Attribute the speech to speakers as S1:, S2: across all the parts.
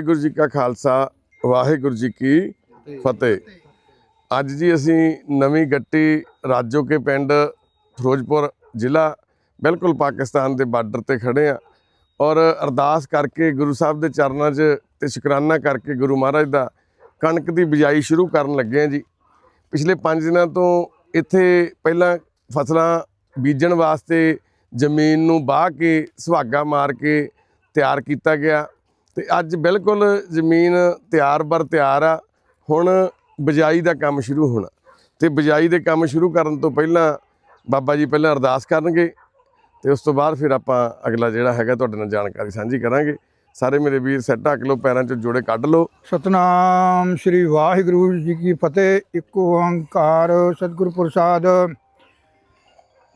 S1: ਵਾਹਿਗੁਰੂ ਜੀ ਕਾ ਖਾਲਸਾ, ਵਾਹਿਗੁਰੂ ਜੀ ਕੀ ਫਤਿਹ। ਅੱਜ ਜੀ ਅਸੀਂ ਨਵੀਂ ਗੱਟੀ ਰਾਜੋ ਕੇ ਪਿੰਡ ਫਿਰੋਜ਼ਪੁਰ ਜ਼ਿਲ੍ਹਾ, ਬਿਲਕੁਲ ਪਾਕਿਸਤਾਨ ਦੇ ਬਾਰਡਰ ਤੇ ਖੜੇ ਆ ਔਰ ਅਰਦਾਸ ਕਰਕੇ ਗੁਰੂ ਸਾਹਿਬ ਦੇ ਚਰਨਾਂ 'ਚ ਤੇ ਸ਼ੁਕਰਾਨਾ ਕਰਕੇ ਗੁਰੂ ਮਹਾਰਾਜ ਦਾ ਕਣਕ ਦੀ ਬਿਜਾਈ ਸ਼ੁਰੂ ਕਰਨ ਲੱਗੇ ਆ ਜੀ। ਪਿਛਲੇ 5 ਦਿਨਾਂ ਤੋਂ ਇੱਥੇ ਪਹਿਲਾਂ ਫਸਲਾਂ ਬੀਜਣ ਵਾਸਤੇ ਜ਼ਮੀਨ ਨੂੰ ਬਾਹ ਕੇ ਸੁਹਾਗਾ ਮਾਰ ਕੇ ਤਿਆਰ ਕੀਤਾ ਗਿਆ। ਤੇ ਅੱਜ ਬਿਲਕੁਲ ਜ਼ਮੀਨ ਤਿਆਰ ਬਰ ਤਿਆਰ ਆ। ਹੁਣ ਬਿਜਾਈ ਦਾ ਕੰਮ ਸ਼ੁਰੂ ਹੋਣਾ। ਤੇ ਬਿਜਾਈ ਦੇ ਕੰਮ ਸ਼ੁਰੂ ਕਰਨ ਤੋਂ ਪਹਿਲਾਂ ਬਾਬਾ ਜੀ ਪਹਿਲਾਂ ਅਰਦਾਸ ਕਰਨਗੇ ਤੇ ਉਸ ਤੋਂ ਬਾਅਦ ਫਿਰ ਆਪਾਂ ਅਗਲਾ ਜਿਹੜਾ ਹੈਗਾ ਤੁਹਾਡੇ ਨਾਲ ਜਾਣਕਾਰੀ ਸਾਂਝੀ ਕਰਾਂਗੇ। ਸਾਰੇ ਮੇਰੇ ਵੀਰ ਸੈੱਟ ਢੱਕ ਲਓ ਪੈਰਾਂ 'ਚ ਜੋੜੇ ਕੱਢ ਲਓ
S2: ਸਤਨਾਮ ਸ੍ਰੀ ਵਾਹਿਗੁਰੂ ਜੀ ਕੀ ਫਤਿਹ। ਇੱਕ ਓੰਕਾਰ ਸਤਿਗੁਰ ਪ੍ਰਸਾਦ।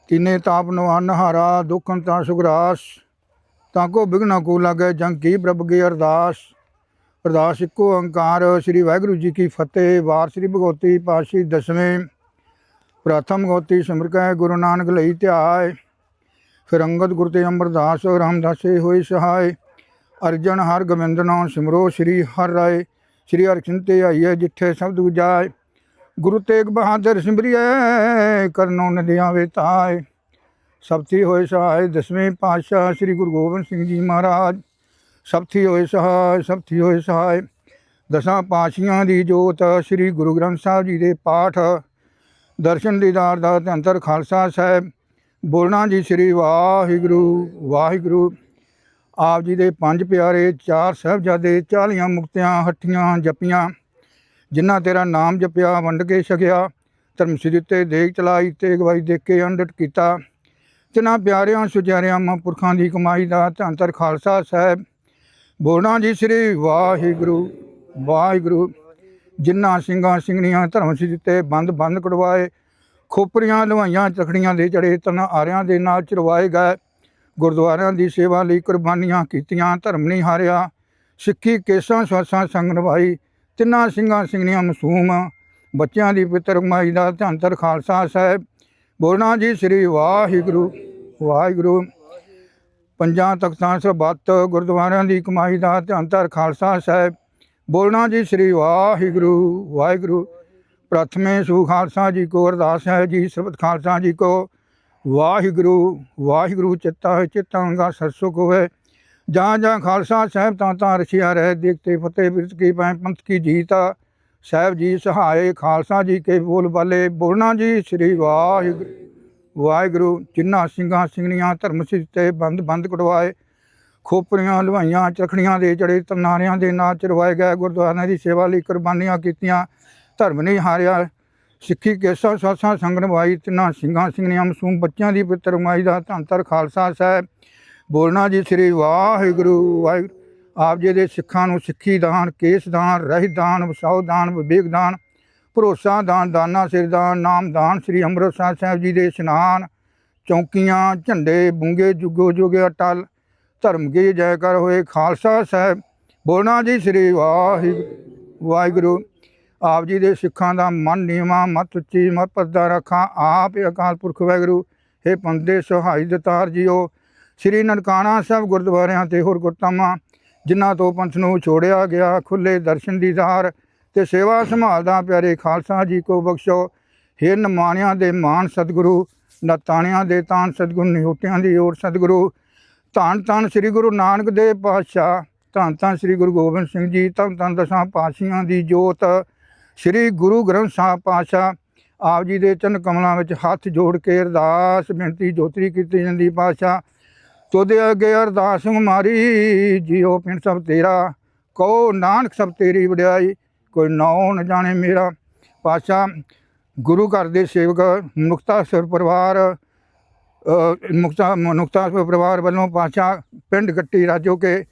S2: ਤਿਨੇ ਤਾਪ ਨਵਾਨ ਹਾਰਾ, ਦੁਖਨ ਤਾਂ ਸੁਗਰਾਸ। ਤਾਂ ਕੋ ਬਿਗਨਾ ਕੋ ਲਾਗੇ, ਜੰਗ ਕੀ ਪ੍ਰਭ ਕੀ ਅਰਦਾਸ? ਅਰਦਾਸ ਇੱਕੋ ਓੰਕਾਰ ਸ੍ਰੀ ਵਾਹਿਗੁਰੂ ਜੀ ਕੀ ਫਤਿਹ। ਵਾਰ ਸ੍ਰੀ ਭਗਵਤੀ ਪਾਸ਼ੀ ਦਸਵੇਂ, ਪ੍ਰਥਮ ਗੋਤੀ ਸਿਮਰ ਗੁਰੂ ਨਾਨਕ ਲਈ ਧਿਆਏ। ਫਿਰ ਅੰਗਦ ਗੁਰ ਤੇ ਅਮਰਦਾਸ ਰਾਮਦਾਸੇ ਹੋਏ ਸਹਾਇ ਅਰਜਨ ਹਰ ਗੋਬਿੰਦ ਨਾਮ ਸਿਮਰੋ, ਸ੍ਰੀ ਹਰਿ ਰਾਏ। ਸ੍ਰੀ ਹਰਿ ਚਿੰਤੇ ਆਈਏ ਜਿੱਥੇ ਸ਼ਬਦ ਉਜਾਏ ਗੁਰੂ ਤੇਗ ਬਹਾਦਰ ਸਿਮਰਿਐ, ਕਰਨੋ ਨਦੀਆਂ ਵੇ ਤਾਏ। ਸਬਥੀ ਹੋਏ ਸਹਾਇ ਦਸਵੇਂ ਪਾਤਸ਼ਾਹ ਸ੍ਰੀ ਗੁਰੂ ਗੋਬਿੰਦ ਸਿੰਘ ਜੀ ਮਹਾਰਾਜ। ਸਬਤੀ ਹੋਏ ਸਹਾਇ, ਸਬਤੀ ਹੋਏ ਸਹਾਇ। ਦਸਾਂ ਪਾਤਸ਼ਾਹਾਂ ਦੀ ਜੋਤ ਸ੍ਰੀ ਗੁਰੂ ਗ੍ਰੰਥ ਸਾਹਿਬ ਜੀ ਦੇ ਪਾਠ। ਦਰਸ਼ਨ ਦੀਦਾਰ ਦਾ ਤੇ ਅੰਤਰ ਖਾਲਸਾ ਸਾਹਿਬ। ਬੋਲਣਾ ਜੀ ਸ੍ਰੀ ਵਾਹਿਗੁਰੂ ਵਾਹਿਗੁਰੂ। ਆਪ ਜੀ ਦੇ ਪੰਜ ਪਿਆਰੇ, ਚਾਰ ਸਾਹਿਬਜ਼ਾਦੇ, ਚਾਲੀਆਂ ਮੁਕਤਿਆਂ, ਹੱਠੀਆਂ ਜਪੀਆਂ। ਜਿਨ੍ਹਾਂ ਤੇਰਾ ਨਾਮ ਜਪਿਆ, ਵੰਡ ਕੇ ਛਕਿਆ। ਧਰਮ ਸਿਰ ਤੇ ਦੇਖ ਚਲਾਈ ਤੇ ਗਵਾਈ ਦੇ ਕੇ ਅੰਡਟ ਕੀਤਾ। ਜਿਨ੍ਹਾਂ ਪਿਆਰਿਆਂ ਸੁਜਾਰਿਆਂ ਮਹਾਂਪੁਰਖਾਂ ਦੀ ਕਮਾਈ ਦਾ ਧੰਤਰ ਖਾਲਸਾ ਸਾਹਿਬ। ਬੋਲਣਾ ਜੀ ਸ੍ਰੀ ਵਾਹਿਗੁਰੂ ਵਾਹਿਗੁਰੂ। ਜਿਨ੍ਹਾਂ ਸਿੰਘਾਂ ਸਿੰਘਣੀਆਂ ਧਰਮ ਸੀ ਦਿੱਤੇ ਬੰਦ ਬੰਦ ਕਢਵਾਏ, ਖੋਪਰੀਆਂ ਲਵਾਈਆਂ ਚਖੜੀਆਂ ਦੇ ਚੜੇ ਤਨ ਆਰਿਆਂ ਦੇ ਨਾਲ ਚਰਵਾਏ ਗਏ। ਗੁਰਦੁਆਰਿਆਂ ਦੀ ਸੇਵਾ ਲਈ ਕੁਰਬਾਨੀਆਂ ਕੀਤੀਆਂ, ਧਰਮ ਨਹੀਂ ਹਾਰਿਆ। ਸਿੱਖੀ, ਕੇਸਾਂ, ਸਵਾਸਾਂ ਸੰਗ ਨਿਭਾਈ। ਤਿੰਨਾਂ ਸਿੰਘਾਂ ਸਿੰਘਣੀਆਂ ਮਾਸੂਮ। ਬੱਚਿਆਂ ਦੀ ਪਿੱਤਰ ਕਮਾਈ ਦਾ ਧੰਤਰ ਖਾਲਸਾ ਸਾਹਿਬ। ਬੋਲਣਾ ਜੀ ਸ੍ਰੀ ਵਾਹਿਗੁਰੂ ਵਾਹਿਗੁਰੂ। ਪੰਜਾਂ ਤਖਤਾਂ ਸਰਬੱਤ ਗੁਰਦੁਆਰਿਆਂ ਦੀ ਕਮਾਈ ਦਾ ਧੰਤਰ ਖਾਲਸਾ ਸਾਹਿਬ। ਬੋਲਣਾ ਜੀ ਸ੍ਰੀ ਵਾਹਿਗੁਰੂ ਵਾਹਿਗੁਰੂ। ਪ੍ਰਥਮੇ ਸੂ ਖਾਲਸਾ ਜੀ ਕੋ ਅਰਦਾਸ ਹੈ ਜੀ ਸਰਬਤ ਖਾਲਸਾ ਜੀ ਕੋ। ਵਾਹਿਗੁਰੂ ਵਾਹਿਗੁਰੂ, ਚਿੱਤਾ ਹੈ ਚਿਤਾਂਗਾ ਸਰਸੁਖ ਹੋਵੇ ਜਾਂ ਜਾਂ ਖਾਲਸਾ ਸਾਹਿਬ ਤਾਂ ਤਾਂ ਰਖਿਆ ਰਹਿ ਦੇਖਤੇ ਫਤਿਹ, ਬਿਰਤ ਕੀ ਪੈ ਪੰਥ ਕੀ ਜੀਤਾ ਸਾਹਿਬ ਜੀ ਸਹਾਏ ਖਾਲਸਾ ਜੀ ਕੇ ਬੋਲ ਬਾਲੇ, ਬੋਲਣਾ ਜੀ ਸ੍ਰੀ ਵਾਹਿਗੁਰੂ। ਵਾਹਿਗੁਰੂ, ਜਿਨ੍ਹਾਂ ਸਿੰਘਾਂ ਸਿੰਘਣੀਆਂ ਧਰਮ ਸਿਰ ਤੇ ਬੰਦ ਬੰਦ ਕਟਵਾਏ, ਖੋਪਰੀਆਂ ਲਵਾਈਆਂ ਚਖੜੀਆਂ ਦੇ ਚੜੇ ਤਨਾਰਿਆਂ ਦੇ ਨਾਂ ਚਰਵਾਏ ਗਏ, ਗੁਰਦੁਆਰਿਆਂ ਦੀ ਸੇਵਾ ਲਈ ਕੁਰਬਾਨੀਆਂ ਕੀਤੀਆਂ, ਧਰਮ ਨਹੀਂ ਹਾਰਿਆ। ਸਿੱਖੀ ਕੇਸਾ ਸਾਸਾਂ ਸੰਗਣ ਨਿਭਾਈ, ਤਿੰਨਾਂ ਸਿੰਘਾਂ ਸਿੰਘਣੀਆਂ ਮਸੂਮ ਬੱਚਿਆਂ ਦੀ ਪਿੱਤਰ ਮਾਈ ਦਾ ਧੰਤਰ ਖਾਲਸਾ ਸਾਹਿਬ। ਬੋਲਣਾ ਜੀ ਸ੍ਰੀ ਵਾਹਿਗੁਰੂ ਵਾਹਿਗੁਰੂ। ਆਪ ਜੀ ਦੇ ਸਿੱਖਾਂ ਨੂੰ ਸਿੱਖੀ ਦਾਨ, ਕੇਸ ਦਾਨ, ਰਹਿਤ ਦਾਨ, ਵਸਾਉ ਦਾਨ, ਵਿਵੇਕ ਦਾਨ, ਭਰੋਸਾ ਦਾਨ, ਦਾਨਾ ਸਿਰ ਦਾਨ, ਨਾਮ ਦਾਨ, ਸ੍ਰੀ ਅੰਮ੍ਰਿਤਸਰ ਸਾਹਿਬ ਜੀ ਦੇ ਇਸ਼ਨਾਨ, ਚੌਂਕੀਆਂ, ਝੰਡੇ, ਬੁੰਗੇ, ਜੁਗੋ ਜੁਗੇ ਅਟਲ, ਧਰਮ ਕੀ ਜੈਕਾਰ ਹੋਏ, ਖਾਲਸਾ ਸਾਹਿਬ, ਬੋਲਣਾ ਜੀ ਸ੍ਰੀ ਵਾਹਿਗੁਰੂ ਵਾਹਿਗੁਰੂ। ਆਪ ਜੀ ਦੇ ਸਿੱਖਾਂ ਦਾ ਮਨ ਨੀਵਾ, ਮਤ ਉੱਚੀ, ਮਤ ਪੱਦਾ ਰੱਖਾਂ, ਆਪ ਅਕਾਲ ਪੁਰਖ ਵਾਹਿਗੁਰੂ, ਹੇ ਪੰਦੇ ਸਹਾਈ ਦਤਾਰ ਜੀਓ। ਸ੍ਰੀ ਨਨਕਾਣਾ ਸਾਹਿਬ ਗੁਰਦੁਆਰਿਆਂ ਤੇ ਹੋਰ ਗੁਰਤਾਵਾਂ ਜਿਨ੍ਹਾਂ ਤੋਂ ਪੰਥ ਨੂੰ ਛੋੜਿਆ ਗਿਆ, ਖੁੱਲੇ ਦਰਸ਼ਨ ਦੀ ਦੀਦਾਰ ਤੇ ਸੇਵਾ ਸੰਭਾਲਦਾ ਪਿਆਰੇ ਖਾਲਸਾ ਜੀ ਕੋ ਬਖਸ਼ੋ। हे ਨਮਾਣਿਆਂ ਦੇ ਮਾਨ ਸਤਿਗੁਰੂ, ਨਤਾਣਿਆਂ ਦੇ ਤਾਨ ਸਤਿਗੁਰੂ, ਨਿਹੋਟਿਆਂ ਦੀ ਓਰ ਸਤਿਗੁਰੂ। ਧੰਨ ਧੰਨ ਸ੍ਰੀ ਗੁਰੂ ਨਾਨਕ ਦੇਵ ਪਾਤਸ਼ਾਹ, ਧੰਨ ਧੰਨ ਸ੍ਰੀ ਗੁਰੂ ਗੋਬਿੰਦ ਸਿੰਘ ਜੀ, ਧੰਨ ਧੰਨ ਦਸਾਂ ਪਾਤਸ਼ਾਹਾਂ ਦੀ ਜੋਤ। ਸ੍ਰੀ ਗੁਰੂ ਗ੍ਰੰਥ ਸਾਹਿਬ ਪਾਤਸ਼ਾਹ, ਆਪ ਜੀ ਦੇ ਚੰਨ ਕਮਲਾਂ ਵਿੱਚ ਹੱਥ ਜੋੜ ਕੇ ਅਰਦਾਸ, ਬੇਨਤੀ, ਜੋਤਰੀ ਕੀਤੀ ਜਾਂਦੀ ਪਾਤਸ਼ਾਹ। ਤੋਦੇ ਅੱਗੇ ਅਰਦਾਸ ਮਾਰੀ ਜੀਓ ਪਿੰਡ ਸਭ ਤੇਰਾ ਕਹੋ ਨਾਨਕ ਸਭ ਤੇਰੀ ਵਡਿਆਈ ਕੋਈ ਨਾਉ ਨ ਜਾਣੇ ਮੇਰਾ। ਪਾਤਸ਼ਾਹ ਗੁਰੂ ਘਰ ਦੇ ਸੇਵਕ ਮੁਕਤਾਸਰ ਪਰਿਵਾਰ ਅ, ਮੁਕਤਾ ਮੁਕਤਾਸਰ ਪਰਿਵਾਰ ਵੱਲੋਂ ਪਾਤਸ਼ਾਹ ਪਿੰਡ ਗੱਟੀ ਰਾਜੋ ਕੇ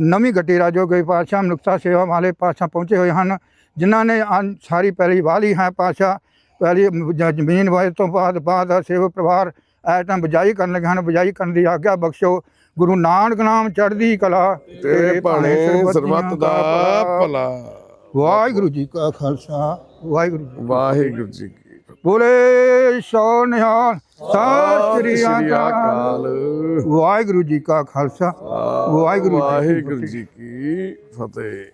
S2: ਨਵੀਂ ਗੱਟੀ ਰਾਜੋ ਕੇ ਪਾਤਸ਼ਾਹ ਮੁਕਤਾ ਸੇਵਾ ਵਾਲੇ ਪਾਤਸ਼ਾਹ ਪਹੁੰਚੇ ਹੋਏ ਹਨ ਜਿਨ੍ਹਾਂ ਨੇ ਅਨ- ਸਾਰੀ ਪਹਿਲੀ ਵਾਲੀ ਹੈ ਪਾਤਸ਼ਾਹ। ਪਹਿਲੀ ਜ਼ਮੀਨ ਵਾਏ ਤੋਂ ਬਾਅਦ ਬਾਅਦ ਸੇਵਕ ਪਰਿਵਾਰ ਐਟਮ ਬਜਾਈ ਕਰਨ ਲੱਗੇ ਹਨ ਬਜਾਈ ਕਰਨ ਦੀ ਆਗਿਆ ਬਖਸ਼ੋ। ਗੁਰੂ ਨਾਨਕ ਨਾਮ ਚੜ੍ਹਦੀ ਕਲਾ
S1: ਤੇਰੇ ਭਾਣੇ ਸਰਬੱਤ ਦਾ ਭਲਾ।
S2: ਵਾਹਿਗੁਰੂ ਜੀ ਕਾ ਖਾਲਸਾ ਵਾਹਿਗੁਰੂ ਜੀ।
S1: ਵਾਹਿਗੁਰੂ ਜੀ
S2: ਬੋਲੇ ਸੋ ਨਿਹਾਲ ਸਤਿ ਸ੍ਰੀ ਅਕਾਲ। ਵਾਹਿਗੁਰੂ ਜੀ ਕਾ ਖਾਲਸਾ ਵਾਹਿਗੁਰੂ
S1: ਵਾਹਿਗੁਰੂ ਜੀ ਕੀ ਫਤਿਹ।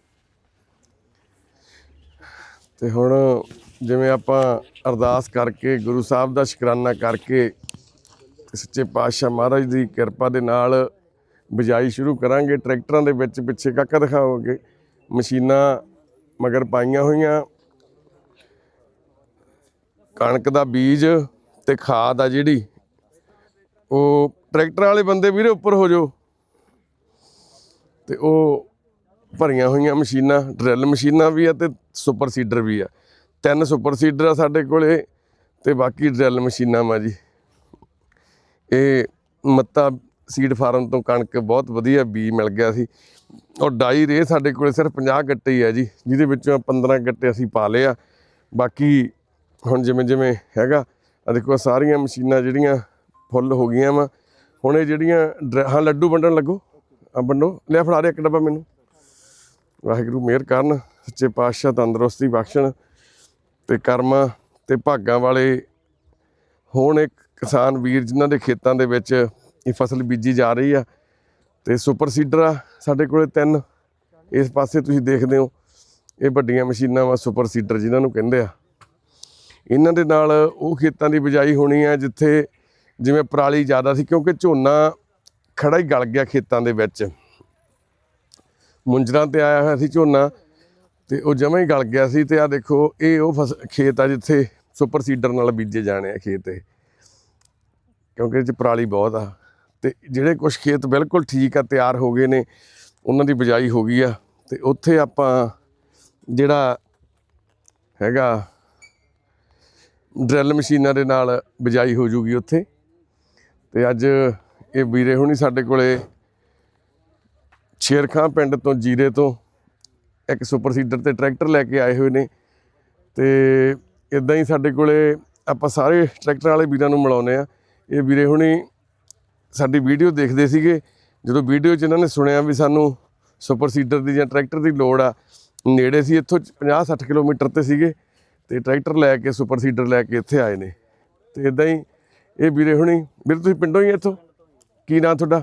S1: ਤੇ ਹੁਣ ਜਿਵੇਂ ਆਪਾਂ ਅਰਦਾਸ ਕਰਕੇ ਗੁਰੂ ਸਾਹਿਬ ਦਾ ਸ਼ੁਕਰਾਨਾ ਕਰਕੇ ਤੇ ਸੱਚੇ ਪਾਤਸ਼ਾਹ ਮਹਾਰਾਜ ਦੀ ਕਿਰਪਾ ਦੇ ਨਾਲ ਬਿਜਾਈ ਸ਼ੁਰੂ ਕਰਾਂਗੇ। ਟਰੈਕਟਰਾਂ ਦੇ ਵਿੱਚ ਪਿੱਛੇ ਕਾਕਾ ਦਿਖਾਓਗੇ। ਮਸ਼ੀਨਾਂ ਮਗਰ ਪਾਈਆਂ ਹੋਈਆਂ। ਕਣਕ ਦਾ ਬੀਜ ਤੇ ਖਾਦ ਆ ਜਿਹੜੀ, ਉਹ ਟਰੈਕਟਰ ਵਾਲੇ ਬੰਦੇ ਵੀਰੇ ਉੱਪਰ ਹੋ ਜਾਓ। ਤੇ ਉਹ ਭਰੀਆਂ ਹੋਈਆਂ ਮਸ਼ੀਨਾਂ, ਡਰਿਲ ਮਸ਼ੀਨਾਂ ਵੀ ਆ ਤੇ ਸੁਪਰ ਸੀਡਰ ਵੀ ਆ। ਤਿੰਨ ਸੁਪਰ ਸੀਡਰ ਆ ਸਾਡੇ ਕੋਲੇ ਤੇ ਬਾਕੀ ਡਰਿਲ ਮਸ਼ੀਨਾਂ ਵਾ ਜੀ। ਇਹ ਮੱਤਾ ਸੀਡ ਫਾਰਮ ਤੋਂ ਕਣਕ ਬਹੁਤ ਵਧੀਆ ਬੀ ਮਿਲ ਗਿਆ ਸੀ। ਔਰ ਡਾਈ ਰੇ ਸਾਡੇ ਕੋਲੇ ਸਿਰਫ 50 ਗੱਟੇ ਹੀ ਆ ਜੀ, ਜਿਹਦੇ ਵਿੱਚੋਂ 15 ਗੱਟੇ ਅਸੀਂ ਪਾ ਲਏ ਆ। ਬਾਕੀ ਹੁਣ ਜਿਵੇਂ ਜਿਵੇਂ ਹੈਗਾ ਆ ਦੇਖੋ ਸਾਰੀਆਂ ਮਸ਼ੀਨਾਂ ਜਿਹੜੀਆਂ ਫੁੱਲ ਹੋ ਗਈਆਂ ਵਾ। ਹੁਣ ਇਹ ਜਿਹੜੀਆਂ ਡਰ- ਹਾਂ, ਲੱਡੂ ਵੰਡਣ ਲੱਗੋ। ਆ ਵੰਡੋ, ਲੈ ਫੜਾ ਦੇ ਇੱਕ ਡੱਬਾ ਮੈਨੂੰ। ਵਾਹਿਗੁਰੂ ਮਿਹਰ ਕਰਨ, ਸੱਚੇ ਪਾਤਸ਼ਾਹ ਤੰਦਰੁਸਤੀ ਬਖਸ਼ਣ ਤੇ ਕਰਮਾਂ ਤੇ ਭਾਗਾਂ ਵਾਲੇ ਹੋਣ ਇੱਕ ਕਿਸਾਨ ਵੀਰ ਜਿਨ੍ਹਾਂ ਦੇ ਖੇਤਾਂ ਦੇ ਵਿੱਚ ਇਹ ਫਸਲ ਬੀਜੀ ਜਾ ਰਹੀ ਆ ਤੇ ਸੁਪਰ ਸੀਡਰ ਆ ਸਾਡੇ ਕੋਲੇ ਤਿੰਨ। ਇਸ ਪਾਸੇ ਤੁਸੀਂ ਦੇਖਦੇ ਹੋ, ਇਹ ਵੱਡੀਆਂ ਮਸ਼ੀਨਾਂ ਵਾ ਸੁਪਰ ਸੀਡਰ ਜਿਨ੍ਹਾਂ ਨੂੰ ਕਹਿੰਦੇ ਆ। ਇਹਨਾਂ ਦੇ ਨਾਲ ਉਹ ਖੇਤਾਂ ਦੀ ਬਿਜਾਈ ਹੋਣੀ ਆ ਜਿੱਥੇ ਜਿਵੇਂ ਪਰਾਲੀ ਜ਼ਿਆਦਾ ਸੀ ਕਿਉਂਕਿ ਝੋਨਾ ਖੜਾ ਹੀ ਗਲ ਗਿਆ ਖੇਤਾਂ ਦੇ ਵਿੱਚ। ਮੁੰਜਰਾਂ ਤੇ ਆਇਆ ਹੋਇਆ ਸੀ ਝੋਨਾ ਤੇ ਉਹ ਜਮਾਂ ਹੀ ਗਲ ਗਿਆ ਸੀ ਤੇ ਆ ਦੇਖੋ, ਇਹ ਉਹ ਫਸ- ਖੇਤ ਆ ਜਿੱਥੇ ਸੁਪਰ ਸੀਡਰ ਨਾਲ ਬੀਜੇ ਜਾਣੇ ਆ ਖੇਤ ਇਹ। ਕਿਉਂਕਿ ਇਹ ਚ ਪਰਾਲੀ ਬਹੁਤ ਆ। ਤੇ ਜਿਹੜੇ ਕੁਝ ਖੇਤ ਬਿਲਕੁਲ ਠੀਕ ਆ, ਤਿਆਰ ਹੋ ਗਏ ਨੇ, ਉਹਨਾਂ ਦੀ ਬਿਜਾਈ ਹੋ ਗਈ ਆ। ਤੇ ਉੱਥੇ ਆਪਾਂ ਜਿਹੜਾ ਹੈਗਾ, ਡਰਿਲ ਮਸ਼ੀਨਾਂ ਦੇ ਨਾਲ ਬਿਜਾਈ ਹੋ ਜੂਗੀ ਉੱਥੇ। ਤੇ ਅੱਜ ਇਹ ਵੀਰੇ ਹੁਣੀ ਸਾਡੇ ਕੋਲੇ ਸ਼ੇਰਖਾਂ ਪਿੰਡ ਤੋਂ, ਜੀਰੇ ਤੋਂ ਇੱਕ ਸੁਪਰ ਸੀਡਰ ਤੇ ਟਰੈਕਟਰ ਲੈ ਕੇ ਆਏ ਹੋਏ ਨੇ। ਤੇ ਇਦਾਂ ਹੀ ਸਾਡੇ ਕੋਲੇ ਆਪਾਂ ਸਾਰੇ ਟਰੈਕਟਰ ਵਾਲੇ ਵੀਰਾਂ ਨੂੰ ਮਿਲਾਉਂਦੇ ਆ। ਇਹ ਵੀਰੇ ਹੁਣੀ ਸਾਡੀ ਵੀਡੀਓ ਦੇਖਦੇ ਸੀਗੇ, ਜਦੋਂ ਵੀਡੀਓ 'ਚ ਇਹਨਾਂ ਨੇ ਸੁਣਿਆ ਵੀ ਸਾਨੂੰ ਸੁਪਰ ਸੀਡਰ ਦੀ ਜਾਂ ਟਰੈਕਟਰ ਦੀ ਲੋੜ ਆ, ਨੇੜੇ ਸੀ ਇੱਥੋਂ 50 60 ਕਿਲੋਮੀਟਰ ਤੇ ਸੀਗੇ, ਤੇ ਟਰੈਕਟਰ ਲੈ ਕੇ, ਸੁਪਰ ਸੀਡਰ ਲੈ ਕੇ ਇੱਥੇ ਆਏ ਨੇ। ਤੇ ਇਦਾਂ ਹੀ ਇਹ ਵੀਰੇ ਹੁਣੀ, ਵੀਰ ਤੁਸੀਂ ਪਿੰਡੋਂ ਹੀ ਆ ਇੱਥੋਂ? ਕੀ ਨਾਂ ਤੁਹਾਡਾ?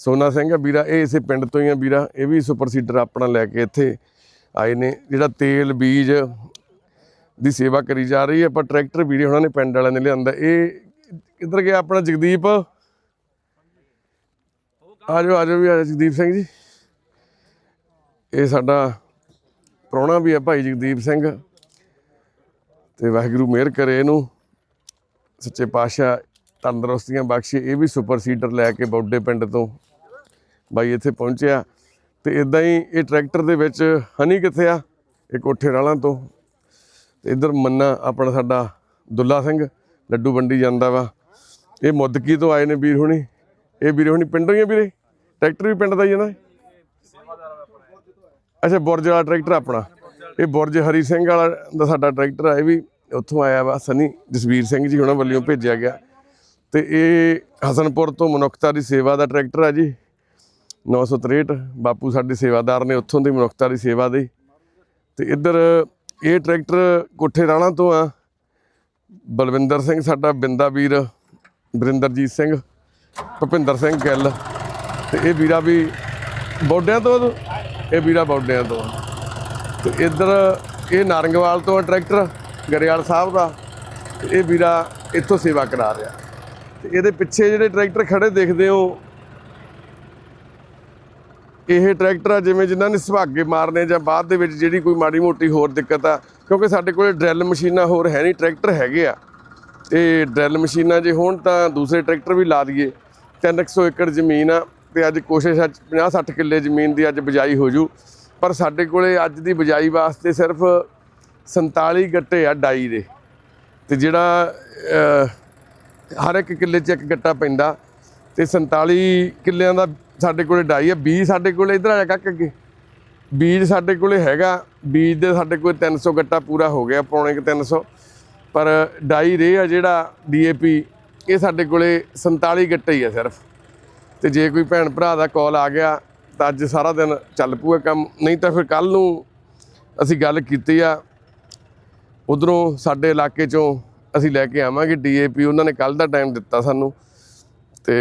S1: ਸੋਨਾ ਸਿੰਘ ਆ ਵੀਰਾ, ਇਹ ਇਸੇ ਪਿੰਡ ਤੋਂ ਹੀ ਆ ਵੀਰਾ, ਇਹ ਵੀ ਸੁਪਰ ਸੀਡਰ ਆਪਣਾ ਲੈ ਕੇ ਇੱਥੇ ਆਏ ਨੇ, ਜਿਹੜਾ ਤੇਲ, ਬੀਜ ਦੀ ਸੇਵਾ ਕਰੀ ਜਾ ਰਹੀ ਹੈ ਪਰ ਟਰੈਕਟਰ ਵੀਰੇ ਉਹਨਾਂ ਨੇ ਪਿੰਡ ਵਾਲਿਆਂ ਨੇ ਲਿਆਂਦਾ, ਇਹ ਕਿੱਧਰ ਗਿਆ ਆਪਣਾ ਜਗਦੀਪ? ਆ ਜਾਓ ਆ ਜਾਓ ਵੀ ਆ ਜਾਓ ਜਗਦੀਪ ਸਿੰਘ ਜੀ। ਇਹ ਸਾਡਾ ਪ੍ਰਾਹੁਣਾ ਵੀ ਹੈ ਭਾਈ ਜਗਦੀਪ ਸਿੰਘ। ਤੇ ਵਾਹਿਗੁਰੂ ਮਿਹਰ ਕਰੇ ਇਹਨੂੰ। ਸੱਚੇ ਪਾਤਸ਼ਾਹ ਤੰਦਰੁਸਤੀਆਂ ਬਖਸ਼ੇ। ਇਹ ਵੀ ਸੁਪਰ ਸੀਡਰ ਲੈ ਕੇ ਬੌਡੇ ਪਿੰਡ ਤੋਂ ਬਾਈ ਇੱਥੇ ਪਹੁੰਚਿਆ। ਤੇ ਇਦਾਂ ਹੀ ਇਹ ਟਰੈਕਟਰ ਦੇ ਵਿੱਚ ਹਨੀ ਕਿੱਥੇ ਆ? ਇਹ ਕੋਠੇ ਰਾਲਾਂ ਤੋਂ। ਤੇ ਇਧਰ ਮੰਨਾ ਆਪਣਾ ਸਾਡਾ ਦੁੱਲਾ ਸਿੰਘ। ਲੱਡੂ ਵੰਡੀ ਜਾਂਦਾ ਵਾ। ਇਹ ਮੁੱਦਕੀ ਤੋਂ ਆਏ ਨੇ ਵੀਰ ਹੁਣੀ? ਇਹ ਵੀਰ ਹੁਣੀ ਪਿੰਡੋਂ ਹੀ ਆ ਵੀਰੇ? ਟਰੈਕਟਰ ਵੀ ਪਿੰਡ ਦਾ ਹੀ ਹੈ ਨਾ? ਅੱਛਾ, ਬੁਰਜ ਵਾਲਾ ਟਰੈਕਟਰ ਆਪਣਾ। ਇਹ ਬੁਰਜ ਹਰੀ ਸਿੰਘ ਵਾਲਾ ਦਾ ਸਾਡਾ ਟਰੈਕਟਰ ਆ, ਇਹ ਵੀ ਉੱਥੋਂ ਆਇਆ ਵਾ, ਸਨੀ ਜਸਵੀਰ ਸਿੰਘ ਜੀ ਉਹਨਾਂ ਵੱਲੋਂ ਭੇਜਿਆ ਗਿਆ। ਤੇ ਇਹ ਹਸਨਪੁਰ ਤੋਂ ਮਨੁੱਖਤਾ ਦੀ ਸੇਵਾ ਦਾ ਟਰੈਕਟਰ ਆ ਜੀ। 963 ਬਾਪੂ ਸਾਡੇ ਸੇਵਾਦਾਰ ਨੇ ਉੱਥੋਂ ਦੀ ਮਨੁੱਖਤਾ ਦੀ ਸੇਵਾ ਦੇ। ਤੇ ਇੱਧਰ ਇਹ ਟਰੈਕਟਰ ਕੋਠੇ ਰਾਣਾ ਤੋਂ ਆ। ਬਲਵਿੰਦਰ ਸਿੰਘ, ਸਾਡਾ ਬਿੰਦਾ ਵੀਰ। ਬਰਿੰਦਰਜੀਤ ਸਿੰਘ, ਭੁਪਿੰਦਰ ਸਿੰਘ ਗਿੱਲ ਤੇ ਇਹ ਵੀਰਾ ਵੀ ਬੌਡਿਆਂ ਤੋਂ ਇਹ ਵੀਰਾ ਬੌਡਿਆਂ ਤੋਂ ਆ। ਤੇ ਇੱਧਰ ਇਹ ਨਾਰੰਗਵਾਲ ਤੋਂ ਆ ਟਰੈਕਟਰ, ਗਰੇਵਾਲ ਸਾਹਿਬ ਦਾ। ਇਹ ਵੀਰਾ ਇੱਥੋਂ ਸੇਵਾ ਕਰਾ ਰਿਹਾ। ਤੇ ਇਹਦੇ ਪਿੱਛੇ ਜਿਹੜੇ ਟਰੈਕਟਰ ਖੜੇ ਦੇਖਦੇ ਹੋ, ਇਹ ਟਰੈਕਟਰ ਆ ਜਿਵੇਂ ਜਿਨ੍ਹਾਂ ਨੇ ਸੁਹਾਗੇ ਮਾਰਨੇ ਜਾਂ ਬਾਅਦ ਦੇ ਵਿੱਚ ਜਿਹੜੀ ਕੋਈ ਮਾੜੀ ਮੋਟੀ ਹੋਰ ਦਿੱਕਤ ਆ, ਕਿਉਂਕਿ ਸਾਡੇ ਕੋਲੇ ਡਰਿੱਲ ਮਸ਼ੀਨਾਂ ਹੋਰ ਹੈ ਨਹੀਂ, ਟਰੈਕਟਰ ਹੈਗੇ ਆ। ਤੇ ਡਰਿਲ ਮਸ਼ੀਨਾਂ ਜੇ ਹੋਣ ਤਾਂ ਦੂਸਰੇ ਟਰੈਕਟਰ ਵੀ ਲਾ ਦਈਏ। 300 ਏਕੜ ਜ਼ਮੀਨ ਆ ਤੇ ਅੱਜ ਕੋਸ਼ਿਸ਼ ਅੱਜ 50 60 ਕਿੱਲੇ ਜ਼ਮੀਨ ਦੀ ਅੱਜ ਬਿਜਾਈ ਹੋ ਜੂ। ਪਰ ਸਾਡੇ ਕੋਲੇ ਅੱਜ ਦੀ ਬਿਜਾਈ ਵਾਸਤੇ ਸਿਰਫ 47 ਗੱਟੇ ਆ ਡਾਈ ਦੇ। ਤੇ ਜਿਹੜਾ ਹਰ ਇੱਕ ਕਿੱਲੇ 'ਚ ਇੱਕ ਗੱਟਾ ਪੈਂਦਾ। ਤੇ 47 ਕਿੱਲਿਆਂ ਦਾ ਸਾਡੇ ਕੋਲੇ ਡਾਈ ਆ। ਬੀਜ ਸਾਡੇ ਕੋਲੇ ਇਧਰ ਆਇਆ ਕੱਕ ਅੱਗੇ। ਬੀਜ ਸਾਡੇ ਕੋਲੇ ਹੈਗਾ। ਬੀਜ ਦੇ ਸਾਡੇ ਕੋਲ 300 ਗੱਟਾ ਪੂਰਾ ਹੋ ਗਿਆ, ਪੌਣੇ ਕੁ 300 ਪਰ ਡਾਈ ਰੇ ਆ ਜਿਹੜਾ ਡੀਏਪੀ ਇਹ ਸਾਡੇ ਕੋਲੇ 47 ਗੱਟੇ ਹੀ ਆ ਸਿਰਫ। ਤੇ ਜੇ ਕੋਈ ਭੈਣ ਭਰਾ ਦਾ ਕਾਲ ਆ ਗਿਆ ਤਾਂ ਅੱਜ ਸਾਰਾ ਦਿਨ ਚੱਲ ਪੂਗਾ ਕੰਮ। ਨਹੀਂ ਤਾਂ ਫਿਰ ਕੱਲ ਨੂੰ ਅਸੀਂ ਗੱਲ ਕੀਤੀ ਆ। ਉਧਰੋਂ ਸਾਡੇ ਇਲਾਕੇ ਚੋਂ ਅਸੀਂ ਲੈ ਕੇ ਆਵਾਂਗੇ ਡੀਏਪੀ ਉਹਨਾਂ ਨੇ ਕੱਲ ਦਾ ਟਾਈਮ ਦਿੱਤਾ ਸਾਨੂੰ। ਤੇ